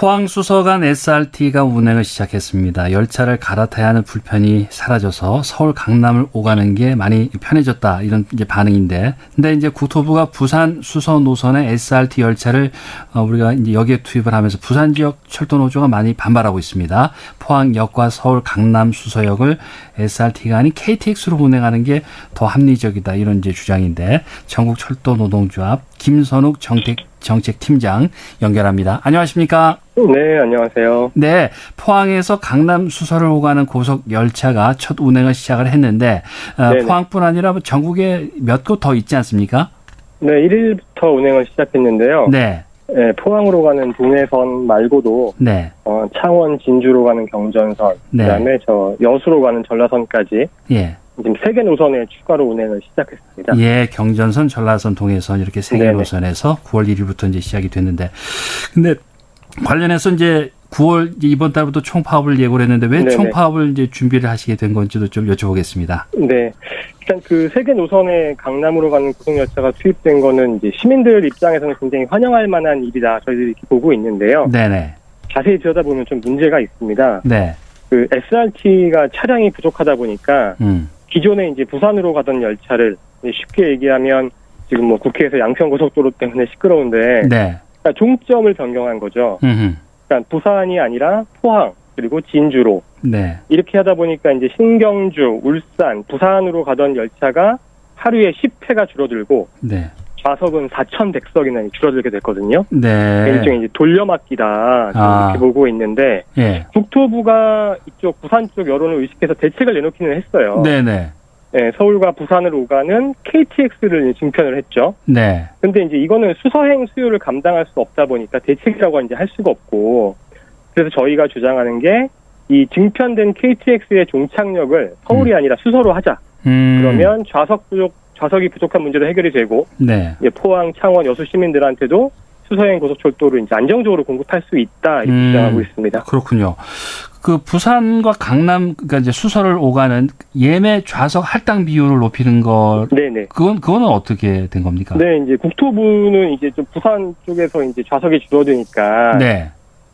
포항 수서간 SRT가 운행을 시작했습니다. 열차를 갈아타야 하는 불편이 사라져서 서울 강남을 오가는 게 많이 편해졌다 이런 이제 반응인데, 근데 이제 국토부가 부산 수서 노선의 SRT 열차를 어, 우리가 이제 여기에 투입을 하면서 부산 지역 철도 노조가 많이 반발하고 있습니다. 포항역과 서울 강남 수서역을 SRT가 아닌 KTX로 운행하는 게 더 합리적이다 이런 이제 주장인데 전국 철도 노동조합 김선욱 정책 정책팀장 연결합니다. 안녕하십니까? 네, 안녕하세요. 네, 포항에서 강남 수서를 오가는 고속 열차가 첫 운행을 시작을 했는데 어, 네네. 포항뿐 아니라 전국에 몇 곳 더 있지 않습니까? 네, 1일부터 운행을 시작했는데요. 네, 네, 포항으로 가는 동해선 말고도 네, 어, 창원, 진주로 가는 경전선, 네. 그다음에 저 여수로 가는 전라선까지 예, 지금 세 개 노선에 추가로 운행을 시작했습니다. 예, 경전선, 전라선, 동해선 이렇게 세 개. 노선에서 9월 1일부터 이제 시작이 됐는데, 근데 관련해서 이제 9월 이제 이번 달부터 총파업을 예고를 했는데 왜 네네. 총파업을 이제 준비를 하시게 된 건지도 좀 여쭤보겠습니다. 네, 일단 그세개 노선에 강남으로 가는 고속열차가 투입된 거는 이제 시민들 입장에서는 굉장히 환영할 만한 일이다 저희들이 이렇게 보고 있는데요. 네네, 자세히 들여다보면 좀 문제가 있습니다. 네, 그 SRT가 차량이 부족하다 보니까 음, 기존에 이제 부산으로 가던 열차를 쉽게 얘기하면 지금 뭐 국회에서 양평 고속도로 때문에 시끄러운데 네, 그러니까 종점을 변경한 거죠. 음, 그러니까 부산이 아니라 포항 그리고 진주로. 네, 이렇게 하다 보니까 이제 신경주, 울산, 부산으로 가던 열차가 하루에 10회가 줄어들고 네, 좌석은 4,100석이나 줄어들게 됐거든요. 네, 일종의 이제 돌려막기다 좀 아. 이렇게 보고 있는데 예, 국토부가 이쪽 부산 쪽 여론을 의식해서 대책을 내놓기는 했어요. 네네, 네, 서울과 부산을 오가는 KTX를 증편을 했죠. 네, 근데 이제 이거는 수서행 수요를 감당할 수 없다 보니까 대책이라고 이제 할 수가 없고 그래서 저희가 주장하는 게 이 증편된 KTX의 종착역을 서울이 아니라 수서로 하자. 음, 그러면 좌석 부족 좌석이 부족한 문제도 해결이 되고 네, 이제 포항, 창원, 여수 시민들한테도 수서행 고속철도를 이제 안정적으로 공급할 수 있다 이렇게 음. 주장하고 있습니다. 그렇군요. 그 부산과 강남 그러니까 이제 수서를 오가는 예매 좌석 할당 비율을 높이는 거 네네. 그건 그거는 어떻게 된 겁니까? 네, 이제 국토부는 이제 좀 부산 쪽에서 이제 좌석이 줄어드니까 네.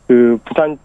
그 부산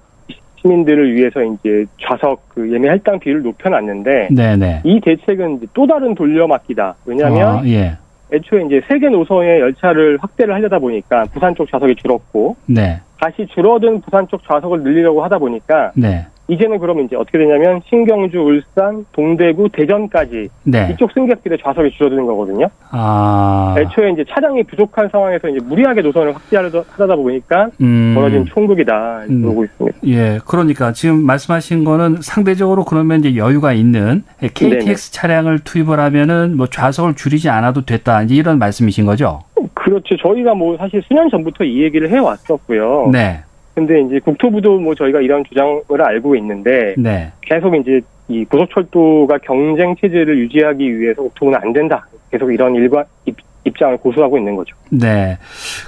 시민들을 위해서 이제 좌석 그 예매 할당 비율을 높여놨는데 네, 네. 이 대책은 이제 또 다른 돌려막기다. 왜냐하면 아, 예. 애초에 이제 세개 노선의 열차를 확대를 하려다 보니까 부산 쪽 좌석이 줄었고 네. 다시 줄어든 부산 쪽 좌석을 늘리려고 하다 보니까 네. 이제는 그러면 이제 어떻게 되냐면 신경주, 울산, 동대구, 대전까지 네. 이쪽 승객들의 좌석이 줄어드는 거거든요. 아. 애초에 이제 차량이 부족한 상황에서 이제 무리하게 노선을 확대하려다 하다 보니까 음. 벌어진 총극이다 음. 보고 있습니다. 예, 그러니까 지금 말씀하신 거는 상대적으로 그러면 이제 여유가 있는 KTX 차량을 투입을 하면은 뭐 좌석을 줄이지 않아도 됐다. 이제 이런 말씀이신 거죠? 그렇죠. 저희가 뭐 사실 수년 전부터 이 얘기를 해왔었고요. 네. 근데 이제 국토부도 뭐 저희가 이런 주장을 알고 있는데 네. 계속 이제 이 고속철도가 경쟁 체제를 유지하기 위해서 국토부는 안 된다. 계속 이런 입, 입장을 고수하고 있는 거죠. 네.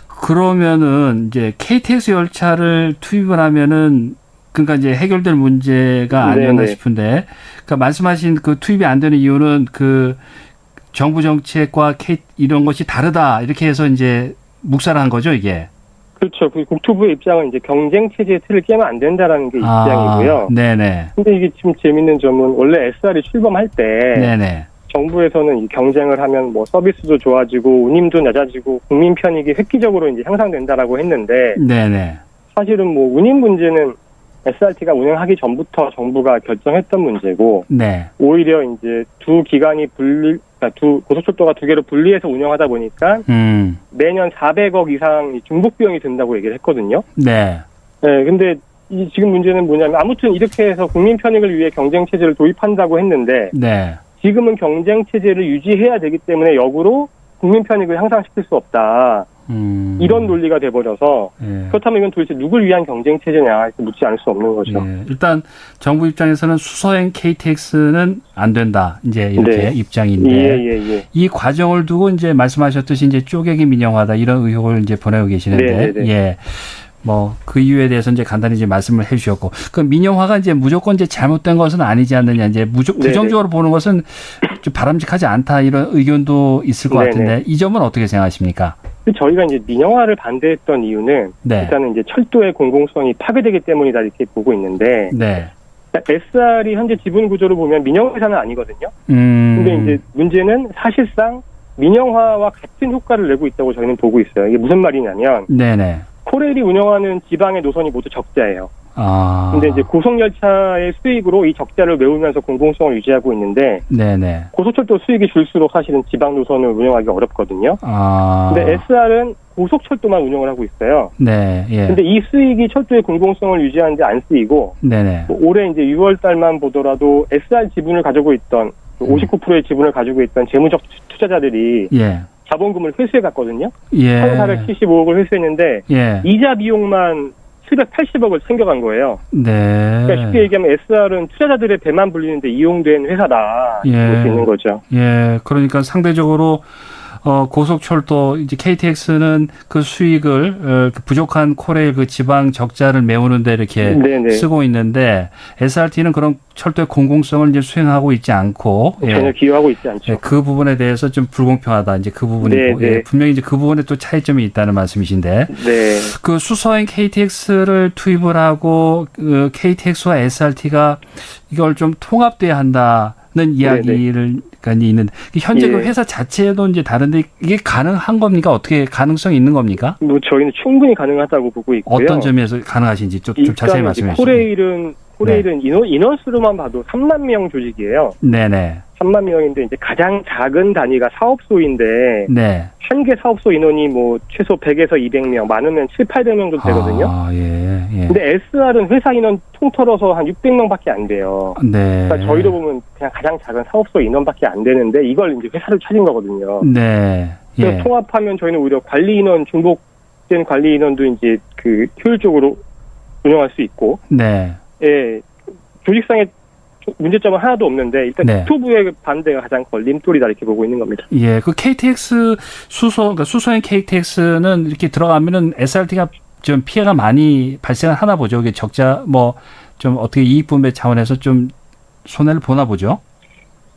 그러면은 이제 KTX 열차를 투입을 하면은 그러니까 이제 해결될 문제가 아니었나 네네. 싶은데 그러니까 말씀하신 그 투입이 안 되는 이유는 그 정부 정책과 K 이런 것이 다르다 이렇게 해서 이제 묵살한 거죠 이게. 그렇죠. 그 국토부의 입장은 이제 경쟁 체제의 틀을 깨면 안 된다라는 게 입장이고요. 아, 네네. 근데 이게 지금 재밌는 점은 원래 SR이 출범할 때 네네. 정부에서는 이 경쟁을 하면 뭐 서비스도 좋아지고 운임도 낮아지고 국민 편익이 획기적으로 이제 향상된다라고 했는데 네네. 사실은 뭐 운임 문제는 SRT가 운행하기 전부터 정부가 결정했던 문제고 네. 오히려 이제 두 기관이 분리 그러니까 두 고속철도가 두 개로 분리해서 운영하다 보니까 음. 매년 400억 이상 이 중복 비용이 든다고 얘기를 했거든요. 네. 네, 근데 이 지금 문제는 뭐냐면 아무튼 이렇게 해서 국민 편익을 위해 경쟁 체제를 도입한다고 했는데 네. 지금은 경쟁 체제를 유지해야 되기 때문에 역으로 국민 편익을 향상시킬 수 없다. 음. 이런 논리가 돼버려서 예. 그렇다면 이건 도대체 누굴 위한 경쟁 체제냐 묻지 않을 수 없는 거죠. 예, 일단 정부 입장에서는 수서행 KTX는 안 된다. 이제 이렇게 네. 입장인데 예예 예. 이 과정을 두고 이제 말씀하셨듯이 이제 쪼개기 민영화다 이런 의혹을 이제 보내고 계시는데 네, 네, 네. 예. 뭐 그 이유에 대해서 이제 간단히 이제 말씀을 해 주셨고 그 민영화가 이제 무조건 이제 잘못된 것은 아니지 않느냐 이제 무조, 네, 네. 부정적으로 보는 것은 좀 바람직하지 않다 이런 의견도 있을 것 네, 같은데 이 점은 어떻게 생각하십니까? 근데 저희가 이제 민영화를 반대했던 이유는 네. 일단은 이제 철도의 공공성이 파괴되기 때문이다 이렇게 보고 있는데 네. SR이 현재 지분 구조를 보면 민영회사는 아니거든요. 음. 근데 이제 문제는 사실상 민영화와 같은 효과를 내고 있다고 저희는 보고 있어요. 이게 무슨 말이냐면 네네. 코레일이 운영하는 지방의 노선이 모두 적자예요. 아. 근데 이제 고속열차의 수익으로 이 적자를 메우면서 공공성을 유지하고 있는데 네네. 고속철도 수익이 줄수록 사실은 지방 노선을 운영하기 어렵거든요. 아. 근데 SR은 고속철도만 운영을 하고 있어요. 네. 예. 근데 이 수익이 철도의 공공성을 유지하는데 안 쓰이고 네네. 뭐 올해 이제 6월 달만 보더라도 SR 지분을 가지고 있던 그 음. 59%의 지분을 가지고 있던 재무적 투자자들이 예. 자본금을 회수해 갔거든요. 예. 1,475억을 회수했는데 예. 이자 비용만 780억을 챙겨간 거예요. 네. 그러니까 쉽게 얘기하면 SR은 투자자들의 배만 불리는데 이용된 회사다 예. 볼수 있는 거죠. 예, 그러니까 상대적으로 어, 고속철도 이제 KTX는 그 수익을 어, 그 부족한 코레일 그 지방 적자를 메우는데 이렇게 네네. 쓰고 있는데 SRT는 그런 철도의 공공성을 이제 수행하고 있지 않고 전혀 예. 기여하고 있지 않죠. 예, 그 부분에 대해서 좀 불공평하다 이제 그 부분이고 네, 네. 예, 분명히 이제 그 부분에 또 차이점이 있다는 말씀이신데 네. 그 수서행 KTX를 투입을 하고 그 KTX와 SRT가 이걸 좀 통합돼야 한다는 이야기를 간이 있는데 현재 그 네, 예. 회사 자체도 이제 다른데 이게 가능한 겁니까? 어떻게 가능성이 있는 겁니까? 뭐 저희는 충분히 가능하다고 보고 있고요. 어떤 점에서 가능하신지 좀, 좀 자세히 말씀해 주시죠. 코레일은 코레일은 인원, 인원수로만 봐도 3만 명 조직이에요. 네네. 3만 명인데 이제 가장 작은 단위가 사업소인데 네. 한 개 사업소 인원이 뭐 최소 100에서 200명, 많으면 7, 800명 정도 되거든요. 아, 예, 예. 근데 SR은 회사 인원 통틀어서 한 600명밖에 안 돼요. 네. 그러니까 저희도 보면 그냥 가장 작은 사업소 인원밖에 안 되는데 이걸 이제 회사를 차진 거거든요. 네. 예. 통합하면 저희는 오히려 관리 인원 중복된 관리 인원도 이제 그 효율적으로 운영할 수 있고, 네. 예, 조직상의 문제점은 하나도 없는데 일단 네. 국토부의 반대가 가장 걸림돌이다 이렇게 보고 있는 겁니다. 예, 그 KTX 수소, 그러니까 수소행 KTX는 이렇게 들어가면은 SRT가 좀 피해가 많이 발생을 하나 보죠. 이게 적자 뭐 좀 어떻게 이익 분배 차원에서 좀 손해를 보나 보죠.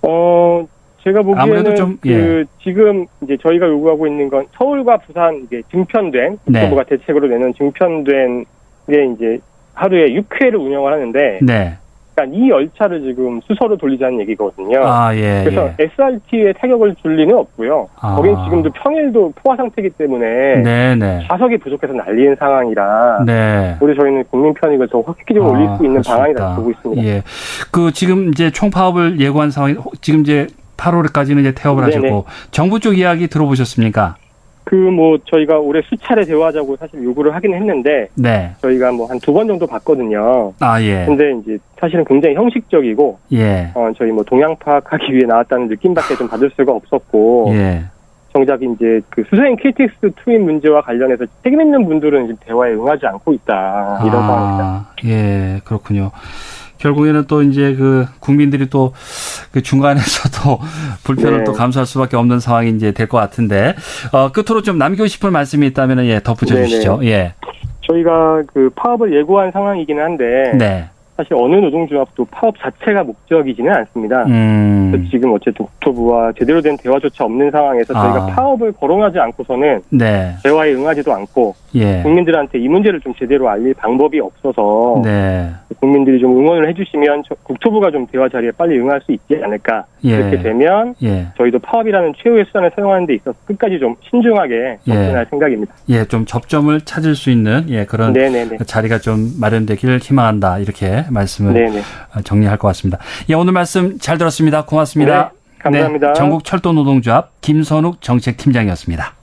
어, 제가 보기에는 아무래도 좀, 예. 그 지금 이제 저희가 요구하고 있는 건 서울과 부산 이제 증편된 네. 국토부가 대책으로 내는 증편된 게 이제 하루에 6회를 운영을 하는데 네. 그러니까 이 열차를 지금 수서로 돌리자는 얘기거든요. 아, 예, 그래서 예. SRT에 타격을 줄 리는 없고요. 아. 거긴 지금도 평일도 포화 상태이기 때문에 네, 네. 좌석이 부족해서 난리인 상황이라 네. 우리 저희는 국민 편익을 더 획기적으로 올릴 수 있는 수 방안이라 있다. 보고 있습니다. 예. 그 지금 이제 총파업을 예고한 상황이 지금 이제 8월까지는 이제 태업을 네네. 하셨고 정부 쪽 이야기 들어보셨습니까? 그 뭐 저희가 올해 수차례 대화하자고 사실 요구를 하긴 했는데 네. 저희가 뭐 한 두 번 정도 봤거든요. 아, 예. 근데 이제 사실은 굉장히 형식적이고 예. 어 저희 뭐 동향 파악하기 위해 나왔다는 느낌밖에 좀 받을 수가 없었고 예. 정작 이제 그 수소행 KTX 투입 문제와 관련해서 책임 있는 분들은 지금 대화에 응하지 않고 있다 이런 상황입니다. 아, 예, 그렇군요. 결국에는 또 이제 그 국민들이 또 그 중간에서도 불편을 네. 또 감수할 수밖에 없는 상황이 이제 될 것 같은데 어, 끝으로 좀 남기고 싶은 말씀이 있다면 예, 덧붙여 네네. 주시죠. 예. 저희가 그 파업을 예고한 상황이기는 한데 네. 사실 어느 노동조합도 파업 자체가 목적이지는 않습니다. 음. 지금 어쨌든 국토부와 제대로 된 대화조차 없는 상황에서 저희가 아. 파업을 거론하지 않고서는 네. 대화에 응하지도 않고 예. 국민들한테 이 문제를 좀 제대로 알릴 방법이 없어서 네. 국민들이 좀 응원을 해주시면 저- 국토부가 좀 대화 자리에 빨리 응할 수 있지 않을까 이렇게 예. 되면 예. 저희도 파업이라는 최후의 수단을 사용하는 데 있어서 끝까지 좀 신중하게 예. 접근할 생각입니다. 예, 좀 접점을 찾을 수 있는 예, 그런 네네네. 자리가 좀 마련되기를 희망한다. 이렇게 말씀을 네네. 정리할 것 같습니다. 예, 오늘 말씀 잘 들었습니다. 고맙습니다. 네, 감사합니다. 네, 전국 철도 노동조합 김선욱 정책팀장이었습니다.